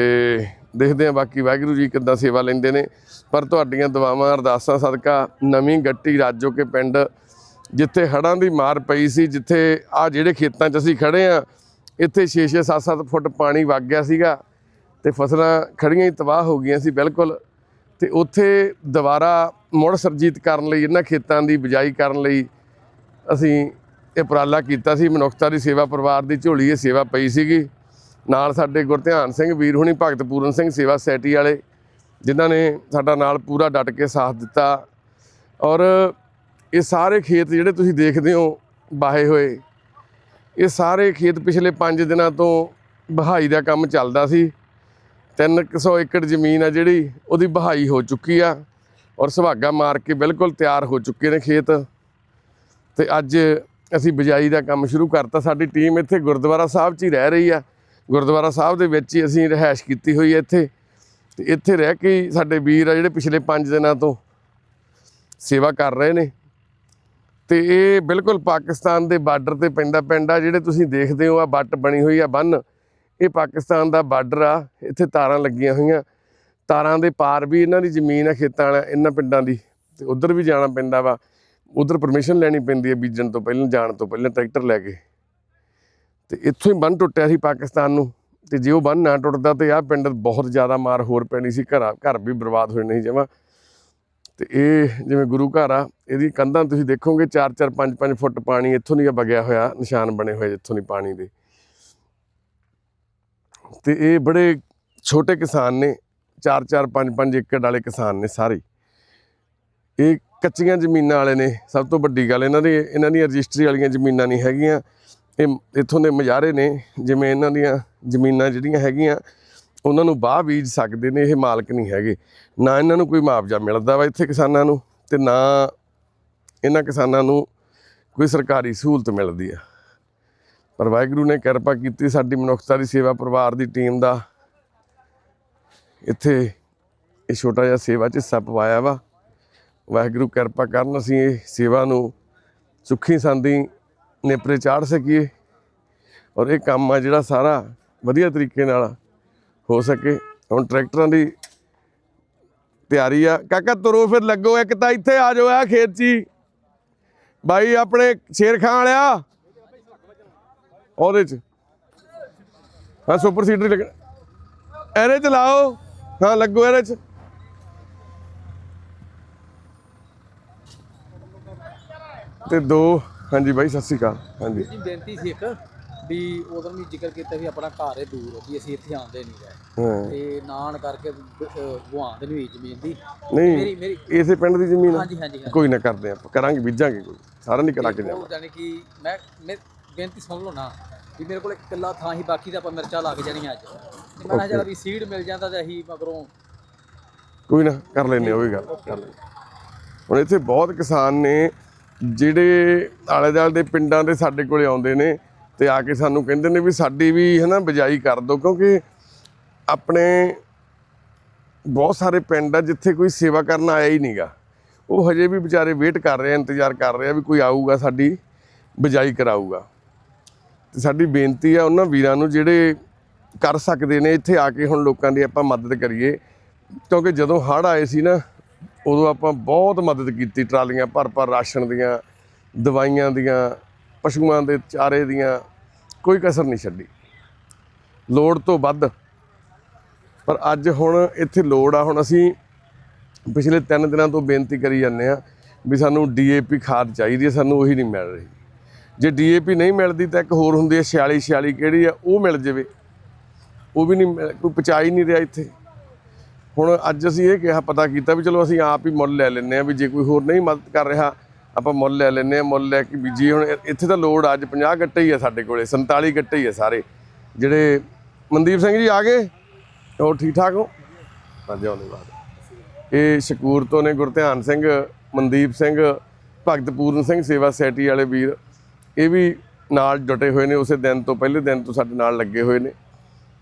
S1: ਦੇਖਦੇ ਹਾਂ ਬਾਕੀ ਵਾਹਿਗੁਰੂ ਜੀ ਕਿੱਦਾਂ ਸੇਵਾ ਲੈਂਦੇ ਨੇ। ਪਰ ਤੁਹਾਡੀਆਂ ਦੁਆਵਾਂ, ਅਰਦਾਸਾਂ, ਸਦਕਾ, ਨਵੀਂ ਗੱਟੀ, ਰਾਜੋ ਕੇ ਪਿੰਡ ਜਿੱਥੇ ਹੜਾਂ ਦੀ ਮਾਰ ਪਈ ਸੀ, ਜਿੱਥੇ ਆ ਜਿਹੜੇ ਖੇਤਾਂ 'ਚ ਅਸੀਂ ਖੜੇ ਆ ਇੱਥੇ 6-6 7-7 ਫੁੱਟ ਪਾਣੀ ਵਗ ਗਿਆ ਸੀਗਾ ਤੇ ਫਸਲਾਂ ਖੜੀਆਂ ਹੀ ਤਬਾਹ ਹੋ ਗਈਆਂ ਸੀ ਬਿਲਕੁਲ। ਤੇ ਉੱਥੇ ਦੁਬਾਰਾ ਮੁੜ ਸਰਜੀਤ ਕਰਨ ਲਈ, ਇਹਨਾਂ ਖੇਤਾਂ ਦੀ ਬਿਜਾਈ ਕਰਨ ਲਈ ਅਸੀਂ ਇਹ ਉਪਰਾਲਾ ਕੀਤਾ ਸੀ। ਮਨੁੱਖਤਾ ਦੀ ਸੇਵਾ, ਪਰਿਵਾਰ ਦੀ ਝੋਲੀ ਇਹ ਸੇਵਾ ਪਈ ਸੀਗੀ। ਨਾਲ ਸਾਡੇ ਗੁਰਧਿਆਨ ਸਿੰਘ, ਵੀਰ ਹੁਣੀ ਭਗਤ ਪੂਰਨ ਸਿੰਘ ਸੇਵਾ ਸੋਸਾਇਟੀ ਵਾਲੇ, ਜਿਨ੍ਹਾਂ ਨੇ ਸਾਡਾ ਨਾਲ ਪੂਰਾ ਡਟ ਕੇ ਸਾਥ ਦਿੱਤਾ। ਔਰ ਇਹ ਸਾਰੇ ਖੇਤ ਜਿਹੜੇ ਤੁਸੀਂ ਦੇਖਦੇ ਹੋ ਬਾਹੇ ਹੋਏ, ਇਹ ਸਾਰੇ ਖੇਤ ਪਿਛਲੇ 5 ਦਿਨਾਂ ਤੋਂ ਬਹਾਈ ਦਾ ਕੰਮ ਚੱਲਦਾ ਸੀ। 300 ਏਕੜ ਜ਼ਮੀਨ ਆ ਜਿਹੜੀ, ਉਹਦੀ ਬਹਾਈ ਹੋ ਚੁੱਕੀ ਆ ਔਰ ਸੁਹਾਗਾ ਮਾਰ ਕੇ ਬਿਲਕੁਲ ਤਿਆਰ ਹੋ ਚੁੱਕੇ ਨੇ ਖੇਤ। ਤੇ ਅੱਜ ਅਸੀਂ ਬਿਜਾਈ ਦਾ ਕੰਮ ਸ਼ੁਰੂ ਕਰਤਾ। ਸਾਡੀ ਟੀਮ ਇੱਥੇ ਗੁਰਦੁਆਰਾ ਸਾਹਿਬ 'ਚ ਹੀ ਰਹਿ ਰਹੀ ਆ। ਗੁਰਦੁਆਰਾ ਸਾਹਿਬ ਦੇ ਵਿੱਚ ਹੀ ਅਸੀਂ ਰਿਹਾਇਸ਼ ਕੀਤੀ ਹੋਈ ਹੈ ਇੱਥੇ। ਤੇ ਇੱਥੇ ਰਹਿ ਕੇ ਹੀ ਸਾਡੇ ਵੀਰ ਆ ਜਿਹੜੇ ਪਿਛਲੇ 5 ਦਿਨਾਂ ਤੋਂ ਸੇਵਾ ਕਰ ਰਹੇ ਨੇ। ਤੇ ਇਹ ਬਿਲਕੁਲ ਪਾਕਿਸਤਾਨ ਦੇ ਬਾਰਡਰ ਤੇ ਪੈਂਦਾ ਪਿੰਡ ਆ, ਜਿਹੜੇ ਤੁਸੀਂ ਦੇਖਦੇ ਹੋ ਆ ਬੱਟ ਬਣੀ ਹੋਈ ਆ ਬੰਨ। ਇਹ ਪਾਕਿਸਤਾਨ ਦਾ ਬਾਰਡਰ ਆ, ਇੱਥੇ ਤਾਰਾਂ ਲੱਗੀਆਂ ਹੋਈਆਂ। ਤਾਰਾਂ ਦੇ ਪਾਰ ਵੀ ਇਹਨਾਂ ਦੀ ਜ਼ਮੀਨ ਆ, ਖੇਤਾਂ ਵਾਲਾ ਇਹਨਾਂ ਪਿੰਡਾਂ ਦੀ। ਤੇ ਉਧਰ ਵੀ ਜਾਣਾ ਪੈਂਦਾ ਵਾ। ਉਧਰ ਪਰਮਿਸ਼ਨ ਲੈਣੀ ਪੈਂਦੀ ਹੈ ਬੀਜਣ ਤੋਂ ਪਹਿਲਾਂ, ਜਾਣ ਤੋਂ ਪਹਿਲਾਂ ਟਰੈਕਟਰ ਲੈ ਕੇ। ਤੇ ਇੱਥੋਂ ਹੀ ਬੰਨ ਟੁੱਟਿਆ ਸੀ ਪਾਕਿਸਤਾਨ ਨੂੰ। ਤੇ ਜੇ ਉਹ ਬੰਨ ਨਾ ਟੁੱਟਦਾ ਤੇ ਆਹ ਪਿੰਡ ਬਹੁਤ ਜ਼ਿਆਦਾ ਮਾਰ ਹੋਰ ਪੈਣੀ ਸੀ, ਘਰ ਘਰ ਵੀ ਬਰਬਾਦ ਹੋਏ ਨਹੀਂ ਜਮਾ। ਤੇ ਇਹ ਜਿਵੇਂ ਗੁਰੂ ਘਰ ਆ, ਇਹਦੀ ਕੰਧਾਂ ਤੁਸੀਂ ਦੇਖੋਗੇ 4-4 5-5 ਫੁੱਟ ਪਾਣੀ ਇੱਥੋਂ ਦੀ ਵਗਿਆ ਹੋਇਆ, ਨਿਸ਼ਾਨ ਬਣੇ ਹੋਏ ਜਿੱਥੋਂ ਦੀ ਪਾਣੀ ਦੇ। ਤੇ ਇਹ ਬੜੇ ਛੋਟੇ ਕਿਸਾਨ ਨੇ 4-4 5-5 ਏਕੜ ਵਾਲੇ ਕਿਸਾਨ ਨੇ ਸਾਰੇ। ਇਹ ਕੱਚੀਆਂ ਜ਼ਮੀਨਾਂ ਵਾਲੇ ਨੇ, ਸਭ ਤੋਂ ਵੱਡੀ ਗੱਲ ਇਹਨਾਂ ਦੀ, ਇਹਨਾਂ ਦੀਆਂ ਰਜਿਸਟਰੀ ਵਾਲੀਆਂ ਜ਼ਮੀਨਾਂ ਨਹੀਂ ਹੈਗੀਆਂ। ਇਹ ਇੱਥੋਂ ਦੇ ਮਜਾਰੇ ਨੇ, ਜਿਵੇਂ ਇਹਨਾਂ ਦੀਆਂ ਜ਼ਮੀਨਾਂ ਜਿਹੜੀਆਂ ਹੈਗੀਆਂ ਉਹਨਾਂ ਨੂੰ ਬਾਹ ਬੀਜ ਸਕਦੇ ਨੇ, ਇਹ ਮਾਲਕ ਨਹੀਂ ਹੈਗੇ। ਨਾ ਇਹਨਾਂ ਨੂੰ ਕੋਈ ਮੁਆਵਜ਼ਾ ਮਿਲਦਾ ਵਾ ਇੱਥੇ ਕਿਸਾਨਾਂ ਨੂੰ ਤੇ ਨਾ ਇਹਨਾਂ ਕਿਸਾਨਾਂ ਨੂੰ ਕੋਈ ਸਰਕਾਰੀ ਸਹੂਲਤ ਮਿਲਦੀ ਆ। ਪਰ ਵਾਹਿਗੁਰੂ ਨੇ ਕਿਰਪਾ ਕੀਤੀ ਸਾਡੀ ਮਨੁੱਖਤਾ ਦੀ ਸੇਵਾ ਪਰਿਵਾਰ ਦੀ ਟੀਮ ਦਾ। ਇੱਥੇ ਇਹ ਛੋਟਾ ਜਿਹਾ ਸੇਵਾ 'ਚ ਹਿੱਸਾ ਪਵਾਇਆ ਵਾ। ਵਾਹਿਗੁਰੂ ਕਿਰਪਾ ਕਰਨ, ਅਸੀਂ ਇਹ ਸੇਵਾ ਨੂੰ ਸੁੱਖੀ ਸੰਦੀ ਨੇਪਰੇ ਚਾੜ ਸਕੀਏ। ਔਰ ਇਹ ਕੰਮ ਆ ਜਿਹੜਾ ਸਾਰਾ ਵਧੀਆ ਤਰੀਕੇ ਨਾਲ ਹੋ ਸਕੇ। ਹੁਣ ਟਰੈਕਟਰਾਂ ਦੀ ਤਿਆਰੀ ਆ। ਕਾਕਾ, ਤੁਰੋ ਫਿਰ ਲੱਗੋ ਇੱਕ ਤਾਂ ਇੱਥੇ ਆ ਜਾਓ ਆ ਖੇਤ 'ਚ ਬਾਈ, ਆਪਣੇ ਸ਼ੇਰ ਖਾਂ ਵਾਲਿਆ। ਉਹਦੇ 'ਚ। ਹਾਂ ਸੁਪਰ ਸੀਡਰ ਲੱਗ ਇਹਦੇ 'ਚ ਲਾਓ। ਹਾਂ, ਲੱਗੋ ਇਹਦੇ 'ਚ। ਤੇ ਦੋ। ਹਾਂਜੀ ਬਾਈ, ਸਤਿ ਸ਼੍ਰੀ ਅਕਾਲ। ਹਾਂਜੀ।
S3: ਜੀ, ਬੇਨਤੀ ਸੀ ਇੱਕ। ਵੀ ਉਦੋਂ ਵੀ ਜ਼ਿਕਰ ਕੀਤਾ ਵੀ ਆਪਣਾ ਘਰ ਹੈ ਦੂਰ ਵੀ ਅਸੀਂ ਇੱਥੇ ਆਉਂਦੇ ਨਹੀਂ ਰਹੇ। ਤੇ ਨਾਨ ਕਰਕੇ ਗੁਆਂਦ ਨਹੀਂ ਹੋਈ ਜ਼ਮੀਨ ਦੀ।
S1: ਨਹੀਂ
S3: ਮੇਰੀ ਮੇਰੀ
S1: ਇਸੇ ਪਿੰਡ ਦੀ ਜ਼ਮੀਨ?
S3: ਹਾਂਜੀ ਹਾਂਜੀ
S1: ਕੋਈ ਨਾ ਕਰਦੇ ਆਪਾਂ ਕਰਾਂਗੇ ਬੀਜਾਂਗੇ ਕੋਈ। ਸਾਰਿਆਂ ਦੀ ਕਰਾ ਕੇ ਜਾਵਾਂ
S3: ਉਹ ਜਾਨੀ ਕਿ ਮੈਂ ਮੈਂ ਬੇਨਤੀ ਸੁਣ ਲਓ ਨਾ ਵੀ ਮੇਰੇ ਕੋਲ ਇੱਕ ਕਿੱਲਾ ਥਾਂ ਹੀ ਬਾਕੀ ਤਾਂ ਆਪਾਂ ਮਿਰਚਾਂ ਲੱਗ ਜਾਣੀਆਂ ਅੱਜ। ਤੇ ਮੈਂ ਚੱਲ ਵੀ ਸੀਡ ਮਿਲ ਜਾਂਦਾ ਤੇ ਅਸੀਂ ਮਗਰੋਂ
S1: ਕੋਈ ਨਾ ਕਰ ਲੈਨੇ ਉਹ ਵੀ ਗੱਲ ਕਰ ਲੈਂਦੇ। ਹੁਣ ਇੱਥੇ ਬਹੁਤ ਕਿਸਾਨ ਨੇ ਜਿਹੜੇ ਆਲੇ ਦੁਆਲੇ ਦੇ ਪਿੰਡਾਂ ਦੇ ਸਾਡੇ ਕੋਲੇ ਆਉਂਦੇ ਨੇ ਤੇ ਆ ਕੇ ਸਾਨੂੰ ਕਹਿੰਦੇ ਨੇ ਵੀ ਸਾਡੀ ਵੀ ਹਨਾ ਬਿਜਾਈ ਕਰ ਦਿਓ, ਕਿਉਂਕਿ ਆਪਣੇ ਬਹੁਤ ਸਾਰੇ ਪਿੰਡ ਆ ਜਿੱਥੇ ਕੋਈ ਸੇਵਾ ਕਰਨ ਆਇਆ ਹੀ ਨਹੀਂਗਾ ਉਹ ਹਜੇ ਵੀ ਵਿਚਾਰੇ ਵੇਟ ਕਰ ਰਹੇ ਆ, ਇੰਤਜ਼ਾਰ ਕਰ ਰਹੇ ਆ ਵੀ ਕੋਈ ਆਊਗਾ, ਸਾਡੀ ਬਿਜਾਈ ਕਰਾਊਗਾ। ਤੇ ਸਾਡੀ ਬੇਨਤੀ ਆ ਉਹਨਾਂ ਵੀਰਾਂ ਨੂੰ ਜਿਹੜੇ ਕਰ ਸਕਦੇ ਨੇ, ਇੱਥੇ ਆ ਕੇ ਹੁਣ ਲੋਕਾਂ ਦੀ ਆਪਾਂ ਮਦਦ ਕਰੀਏ। ਕਿਉਂਕਿ ਜਦੋਂ ਹੜ੍ਹ ਆਏ ਸੀ ਨਾ, ਉਦੋਂ ਆਪਾਂ ਬਹੁਤ ਮਦਦ ਕੀਤੀ, ਟਰਾਲੀਆਂ ਭਰ ਭਰ ਰਾਸ਼ਨ ਦੀਆਂ, ਦਵਾਈਆਂ ਦੀਆਂ ਪਸ਼ੂਆਂ ਦੇ ਚਾਰੇ ਦੀਆਂ ਕੋਈ ਕਸਰ ਨਹੀਂ ਛੱਡੀ। ਲੋੜ ਤੋਂ ਵੱਧ। ਪਰ ਅੱਜ ਹੁਣ ਇੱਥੇ ਲੋੜ ਆ। ਹੁਣ ਅਸੀਂ ਪਿਛਲੇ 3 ਦਿਨਾਂ ਤੋਂ ਬੇਨਤੀ ਕਰੀ ਜਾਂਦੇ ਆ ਵੀ ਸਾਨੂੰ ਡੀਏਪੀ ਖਾਦ ਚਾਹੀਦੀ ਹੈ, ਸਾਨੂੰ ਉਹੀ ਨਹੀਂ ਮਿਲ ਰਹੀ। ਜੇ ਡੀਏਪੀ ਨਹੀਂ ਮਿਲਦੀ ਤਾਂ ਇੱਕ ਹੋਰ ਹੁੰਦੀ ਹੈ 46 46 ਕਿਹੜੀ ਆ, ਉਹ ਮਿਲ ਜਾਵੇ। ਉਹ ਵੀ ਨਹੀਂ ਮਿਲ- ਕੋਈ ਪਹੁੰਚਾ ਹੀ ਨਹੀਂ ਰਿਹਾ ਇੱਥੇ। ਹੁਣ ਅੱਜ ਅਸੀਂ ਇਹ ਕਿਹਾ, ਪਤਾ ਕੀਤਾ ਵੀ ਚਲੋ ਅਸੀਂ ਆਪ ਹੀ ਮੁੱਲ ਲੈ ਲੈਂਦੇ ਆ ਵੀ ਜੇ ਕੋਈ ਹੋਰ ਨਹੀਂ ਮਦਦ ਕਰ ਰਿਹਾ ਆਪਾਂ ਮੁੱਲ ਲੈ ਲੈਂਦੇ ਆ ਮੁੱਲ ਲੈ ਕੇ ਬੀਜੀ ਹੁਣ ਇੱਥੇ ਤਾਂ ਲੋੜ ਅੱਜ 50 ਗੱਟੇ ਹੀ ਆ ਸਾਡੇ ਕੋਲੇ 47 ਗੱਟੇ ਹੀ ਆ ਸਾਰੇ। ਜਿਹੜੇ ਮਨਦੀਪ ਸਿੰਘ ਜੀ ਆ ਗਏ? ਹੋਰ ਠੀਕ ਠਾਕ ਹੋ? ਹਾਂਜੀ ਆਉਂਦੇ ਬਾਅਦ ਇਹ ਸ਼ਕੂਰ ਤੋਂ ਨੇ ਗੁਰਧਿਆਨ ਸਿੰਘ, ਮਨਦੀਪ ਸਿੰਘ ਭਗਤ ਪੂਰਨ ਸਿੰਘ, ਸੇਵਾ ਸੈਟੀ ਵਾਲੇ ਵੀਰ। ਇਹ ਵੀ ਨਾਲ ਜੁਟੇ ਹੋਏ ਨੇ, ਉਸੇ ਦਿਨ ਤੋਂ ਪਹਿਲੇ ਦਿਨ ਤੋਂ ਸਾਡੇ ਨਾਲ ਲੱਗੇ ਹੋਏ ਨੇ।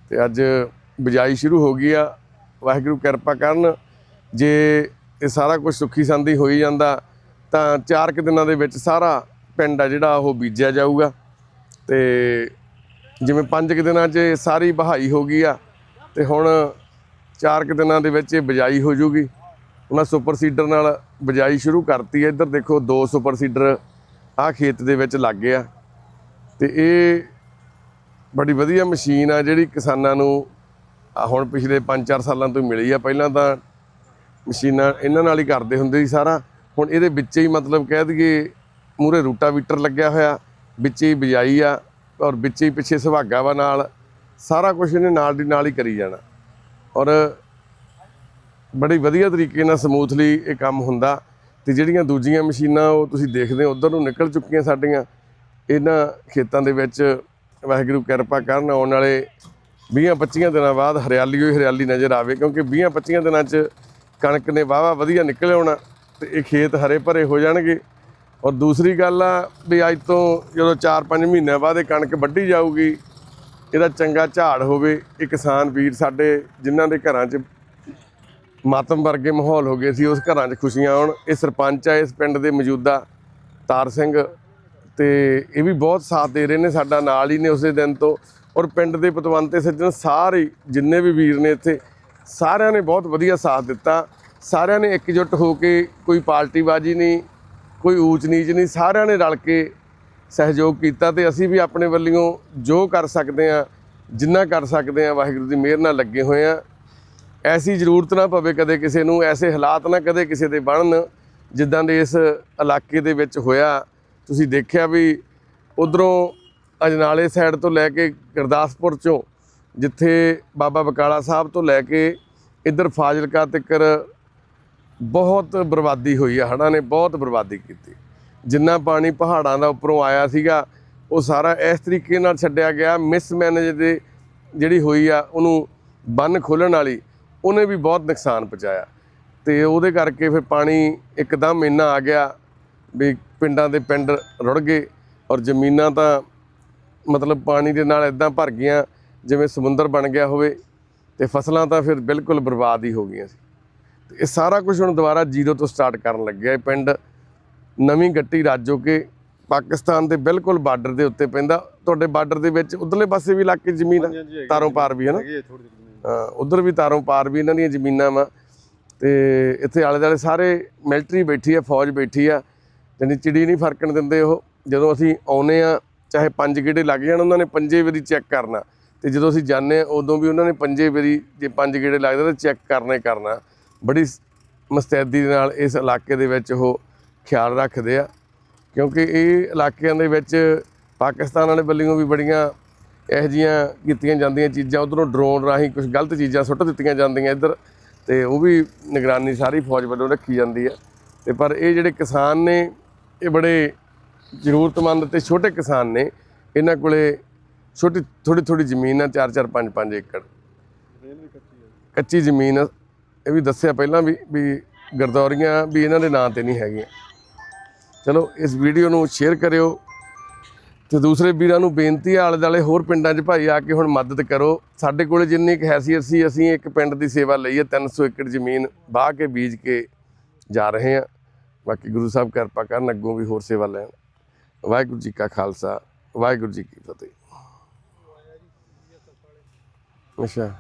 S1: ਤੇ ਅੱਜ ਬਿਜਾਈ ਸ਼ੁਰੂ ਹੋ ਗਈ ਆ। ਵਾਹਿਗੁਰੂ ਕਿਰਪਾ ਕਰਨ। ਜੇ ਇਹ ਸਾਰਾ ਕੁਝ ਸੁੱਖੀ ਸੰਦੀ ਹੋਈ ਜਾਂਦਾ ਤਾਂ ਚਾਰ ਕੁ ਦਿਨਾਂ ਦੇ ਵਿੱਚ ਸਾਰਾ ਪਿੰਡ ਆ ਜਿਹੜਾ ਉਹ ਬੀਜਿਆ ਜਾਊਗਾ। ਤੇ ਜਿਵੇਂ ਪੰਜ ਕੁ ਦਿਨਾਂ 'ਚ ਸਾਰੀ ਬਹਾਈ ਹੋ ਗਈ ਆ, ਤੇ ਹੁਣ ਚਾਰ ਕੁ ਦਿਨਾਂ ਦੇ ਵਿੱਚ ਇਹ ਬਿਜਾਈ ਹੋ ਜੂਗੀ। ਉਹਨਾਂ ਸੁਪਰ ਸੀਡਰ ਨਾਲ ਬਿਜਾਈ ਸ਼ੁਰੂ ਕਰਤੀ ਹੈ ਇੱਧਰ ਦੇਖੋ ਦੋ ਸੁਪਰ ਸੀਡਰ ਆਹ ਖੇਤ ਦੇ ਵਿੱਚ ਲੱਗ ਗਿਆ। ਤੇ ਇਹ ਬੜੀ ਵਧੀਆ ਮਸ਼ੀਨ ਆ ਜਿਹੜੀ ਕਿਸਾਨਾਂ ਨੂੰ ਹੁਣ ਪਿਛਲੇ 5-4 ਸਾਲਾਂ ਤੋਂ ਮਿਲੀ ਆ। ਪਹਿਲਾਂ ਤਾਂ ਮਸ਼ੀਨਾਂ ਇਹਨਾਂ ਨਾਲ ਹੀ ਕਰਦੇ ਹੁੰਦੇ ਸੀ ਸਾਰਾ। ਹੁਣ ਇਹਦੇ ਵਿੱਚ ਹੀ ਮਤਲਬ ਕਹਿ ਦਈਏ ਮੂਰੇ ਰੂਟਾਵੀਟਰ ਲੱਗਿਆ ਹੋਇਆ, ਵਿੱਚ ਹੀ ਬਿਜਾਈ ਆ ਔਰ ਵਿੱਚ ਹੀ ਪਿੱਛੇ ਸੁਹਾਗਾ ਵਾ ਨਾਲ, ਸਾਰਾ ਕੁਝ ਇਹਨੇ ਨਾਲ ਦੀ ਨਾਲ ਹੀ ਕਰੀ ਜਾਣਾ। ਔਰ ਬੜੀ ਵਧੀਆ ਤਰੀਕੇ ਨਾਲ ਸਮੂਥਲੀ ਇਹ ਕੰਮ ਹੁੰਦਾ ਤੇ ਜਿਹੜੀਆਂ ਦੂਜੀਆਂ ਮਸ਼ੀਨਾਂ ਉਹ ਤੁਸੀਂ ਦੇਖਦੇ ਹੋ, ਉਧਰ ਨੂੰ ਨਿਕਲ ਚੁੱਕੀਆਂ ਸਾਡੀਆਂ। ਇਹਨਾਂ ਖੇਤਾਂ ਦੇ ਵਿੱਚ ਵਾਹਿਗੁਰੂ ਕਿਰਪਾ ਕਰਨ, ਆਉਣ ਵਾਲੇ 20-25 ਦਿਨਾਂ ਬਾਅਦ ਹਰਿਆਲੀ ਹੋਈ ਹਰਿਆਲੀ ਨਜ਼ਰ ਆਵੇ, ਕਿਉਂਕਿ 20-25 ਦਿਨਾਂ 'ਚ ਕਣਕ ਨੇ ਵਾਵਾ ਵਧੀਆ ਨਿਕਲ ਆਉਣਾ ਤੇ ਇਹ ਖੇਤ ਹਰੇ ਭਰੇ ਹੋ ਜਾਣਗੇ। ਔਰ ਦੂਸਰੀ ਗੱਲ ਆ ਵੀ ਅੱਜ ਤੋਂ ਜਦੋਂ 4-5 ਮਹੀਨਿਆਂ ਬਾਅਦ ਇਹ ਕਣਕ ਵੱਢੀ ਜਾਊਗੀ, ਇਹਦਾ ਚੰਗਾ ਝਾੜ ਹੋਵੇ। ਇਹ ਕਿਸਾਨ ਵੀਰ ਸਾਡੇ ਜਿਨ੍ਹਾਂ ਦੇ ਘਰਾਂ 'ਚ ਮਾਤਮ ਵਰਗੇ ਮਾਹੌਲ ਹੋ ਗਏ ਸੀ, ਉਸ ਘਰਾਂ 'ਚ ਖੁਸ਼ੀਆਂ ਆਉਣ। ਇਹ ਸਰਪੰਚ ਆ ਇਸ ਪਿੰਡ ਦੇ ਮੌਜੂਦਾ ਤਾਰ ਸਿੰਘ ਤੇ ਇਹ ਵੀ ਬਹੁਤ ਸਾਥ ਦੇ ਰਹੇ ਨੇ, ਸਾਡਾ ਨਾਲ ਹੀ ਨੇ ਉਸੇ ਦਿਨ ਤੋਂ। ਔਰ ਪਿੰਡ ਦੇ ਪਤਵੰਤੇ ਸੱਜਣ ਸਾਰੇ ਜਿੰਨੇ ਵੀ ਵੀਰ ਨੇ ਇੱਥੇ, ਸਾਰਿਆਂ ਨੇ ਬਹੁਤ ਵਧੀਆ ਸਾਥ ਦਿੱਤਾ। ਸਾਰਿਆਂ ਨੇ ਇਕਜੁੱਟ ਹੋ ਕੇ ਕੋਈ ਪਾਰਟੀਬਾਜ਼ੀ ਨਹੀਂ, ਕੋਈ ਊਚ ਨੀਚ ਨਹੀਂ, ਸਾਰਿਆਂ ਨੇ ਰਲ ਕੇ ਸਹਿਯੋਗ ਕੀਤਾ ਤੇ ਅਸੀਂ ਵੀ ਆਪਣੇ ਵੱਲੋਂ ਜੋ ਕਰ ਸਕਦੇ ਆ ਜਿੰਨਾ ਕਰ ਸਕਦੇ ਆ ਵਾਹਿਗੁਰੂ ਦੀ ਮਿਹਰ ਨਾਲ ਲੱਗੇ ਹੋਏ ਆ ਐਸੀ ਜ਼ਰੂਰਤ ਨਾ ਪਵੇ ਕਦੇ ਕਿਸੇ ਨੂੰ, ਐਸੇ ਹਾਲਾਤ ਨਾ ਕਦੇ ਕਿਸੇ ਦੇ ਬਣਨ, ਜਿੱਦਾਂ ਦੇ ਇਸ ਇਲਾਕੇ ਦੇ ਵਿੱਚ ਹੋਇਆ। ਤੁਸੀਂ ਦੇਖਿਆ ਵੀ ਉਧਰੋਂ ਅਜਨਾਲੇ ਸਾਈਡ ਤੋਂ ਲੈ ਕੇ ਗੁਰਦਾਸਪੁਰ ਚੋਂ, ਜਿੱਥੇ ਬਾਬਾ ਬਕਾਲਾ ਸਾਹਿਬ ਤੋਂ ਲੈ ਕੇ ਇੱਧਰ ਫਾਜ਼ਿਲਕਾ ਤੱਕਰ ਬਹੁਤ ਬਰਬਾਦੀ ਹੋਈ ਆ, ਹੜ੍ਹਾਂ ਨੇ ਬਹੁਤ ਬਰਬਾਦੀ ਕੀਤੀ। ਜਿੰਨਾ ਪਾਣੀ ਪਹਾੜਾਂ ਦਾ ਉੱਪਰੋਂ ਆਇਆ ਸੀਗਾ, ਉਹ ਸਾਰਾ ਇਸ ਤਰੀਕੇ ਨਾਲ ਛੱਡਿਆ ਗਿਆ। ਮਿਸਮੈਨੇਜ ਦੇ ਜਿਹੜੀ ਹੋਈ ਆ, ਉਹਨੂੰ ਬੰਨ ਖੋਲਣ ਵਾਲੀ, ਉਹਨੇ ਵੀ ਬਹੁਤ ਨੁਕਸਾਨ ਪਹੁੰਚਾਇਆ। ਤੇ ਉਹਦੇ ਕਰਕੇ ਫਿਰ ਪਾਣੀ ਇੱਕਦਮ ਇੰਨਾ ਆ ਗਿਆ ਵੀ ਪਿੰਡਾਂ ਦੇ ਪਿੰਡ ਰੁੜ ਗਏ ਔਰ ਜ਼ਮੀਨਾਂ ਤਾਂ ਮਤਲਬ ਪਾਣੀ ਦੇ ਨਾਲ ਇਦਾਂ ਭਰ ਗਈਆਂ, ਜਿਵੇਂ ਸਮੁੰਦਰ ਬਣ ਗਿਆ ਹੋਵੇ, ਤੇ ਫਸਲਾਂ ਤਾਂ ਫਿਰ ਬਿਲਕੁਲ ਬਰਬਾਦ ਹੀ ਹੋ ਗਈਆਂ ਸੀ। ਇਹ ਸਾਰਾ ਕੁਝ ਹੁਣ ਦੁਬਾਰਾ ਜ਼ੀਰੋ ਤੋਂ ਸਟਾਰਟ ਕਰਨ ਲੱਗਿਆ ਇਹ ਪਿੰਡ ਨਵੀਂ ਗੱਟੀ ਰਾਜੋ ਕੇ ਪਾਕਿਸਤਾਨ ਦੇ ਬਿਲਕੁਲ ਬਾਰਡਰ ਦੇ ਉੱਤੇ ਪੈਂਦਾ। ਤੁਹਾਡੇ ਬਾਰਡਰ ਦੇ ਵਿੱਚ ਉਧਰਲੇ ਪਾਸੇ ਵੀ ਇਲਾਕੇ ਜ਼ਮੀਨ ਤਾਰੋਂ ਪਾਰ ਵੀ ਹੈ ਨਾ? ਹਾਂ ਉਧਰ ਵੀ ਤਾਰੋਂ ਪਾਰ ਵੀ ਇਹਨਾਂ ਦੀਆਂ ਜ਼ਮੀਨਾਂ ਵਾ। ਤੇ ਇੱਥੇ ਆਲੇ ਦੁਆਲੇ ਸਾਰੇ ਮਿਲਟਰੀ ਬੈਠੀ ਆ ਫੌਜ ਬੈਠੀ ਆ। ਜਾਨੀ ਚਿੜੀ ਨਹੀਂ ਫਰਕਣ ਦਿੰਦੇ ਉਹ। ਜਦੋਂ ਅਸੀਂ ਆਉਨੇ ਆ ਚਾਹੇ ਪੰਜ ਗੇੜੇ ਲੱਗ ਜਾਣ ਉਹਨਾਂ ਨੇ ਪੰਜੇ ਵਾਰੀ ਚੈੱਕ ਕਰਨਾ। ਤੇ ਜਦੋਂ ਅਸੀਂ ਜਾਂਦੇ ਆ ਉਦੋਂ ਵੀ ਉਹਨਾਂ ਨੇ ਪੰਜੇ ਵਾਰੀ ਜੇ ਪੰਜ ਗੇੜੇ ਲੱਗਦੇ ਤਾਂ ਚੈੱਕ ਕਰਨਾ ਕਰਨਾ। ਬੜੀ ਮੁਸਤੈਦੀ ਦੇ ਨਾਲ ਇਸ ਇਲਾਕੇ ਦੇ ਵਿੱਚ ਉਹ ਖਿਆਲ ਰੱਖਦੇ ਆ ਕਿਉਂਕਿ ਇਹ ਇਲਾਕਿਆਂ ਦੇ ਵਿੱਚ ਪਾਕਿਸਤਾਨ ਵਾਲੇ ਵੱਲੋਂ ਵੀ ਬੜੀਆਂ ਇਹੋ ਜਿਹੀਆਂ ਕੀਤੀਆਂ ਜਾਂਦੀਆਂ ਚੀਜ਼ਾਂ ਉਧਰੋਂ ਡਰੋਨ ਰਾਹੀਂ ਕੁਝ ਗਲਤ ਚੀਜ਼ਾਂ ਸੁੱਟ ਦਿੱਤੀਆਂ ਜਾਂਦੀਆਂ ਇੱਧਰ ਤੇ ਉਹ ਵੀ ਨਿਗਰਾਨੀ ਸਾਰੀ ਫੌਜ ਵੱਲੋਂ ਰੱਖੀ ਜਾਂਦੀ ਹੈ ਤੇ ਪਰ ਇਹ ਜਿਹੜੇ ਕਿਸਾਨ ਨੇ ਇਹ ਬੜੇ ਜ਼ਰੂਰਤਮੰਦ ਤੇ ਛੋਟੇ ਕਿਸਾਨ ਨੇ ਇਹਨਾਂ ਕੋਲੇ ਛੋਟੀ ਥੋੜੀ ਥੋੜੀ ਜ਼ਮੀਨ ਆ 4 4 5 5 ਏਕੜ ਕੱਚੀ ਜ਼ਮੀਨ। ਇਹ ਵੀ ਦੱਸਿਆ ਪਹਿਲਾਂ ਵੀ ਵੀ ਗਰਦੌਰੀਆਂ ਵੀ ਇਹਨਾਂ ਦੇ ਨਾਂ ਤੇ ਨਹੀਂ ਹੈਗੀਆਂ। ਚਲੋ, ਇਸ ਵੀਡੀਓ ਨੂੰ ਸ਼ੇਅਰ ਕਰਿਓ ਤੇ ਦੂਸਰੇ ਵੀਰਾਂ ਨੂੰ ਬੇਨਤੀ ਹੈ ਆਲੇ ਦੁਆਲੇ ਹੋਰ ਪਿੰਡਾਂ 'ਚ ਭਾਈ ਆ ਕੇ ਹੁਣ ਮਦਦ ਕਰੋ। ਸਾਡੇ ਕੋਲ ਜਿੰਨੀ ਕੁ ਹੈਸੀਅਤ ਸੀ, ਅਸੀਂ ਇੱਕ ਪਿੰਡ ਦੀ ਸੇਵਾ ਲਈ ਹੈ 300 ਏਕੜ ਜ਼ਮੀਨ ਬਾਹ ਕੇ ਬੀਜ ਕੇ ਜਾ ਰਹੇ ਹਾਂ। ਬਾਕੀ ਗੁਰੂ ਸਾਹਿਬ ਕਿਰਪਾ ਕਰਨ, ਅੱਗੋਂ ਵੀ ਹੋਰ ਸੇਵਾ ਲੈਣ। ਵਾਹਿਗੁਰੂ ਜੀ ਕਾ ਖਾਲਸਾ, ਵਾਹਿਗੁਰੂ ਜੀ ਕੀ ਫਤਿਹ। ਅੱਛਾ।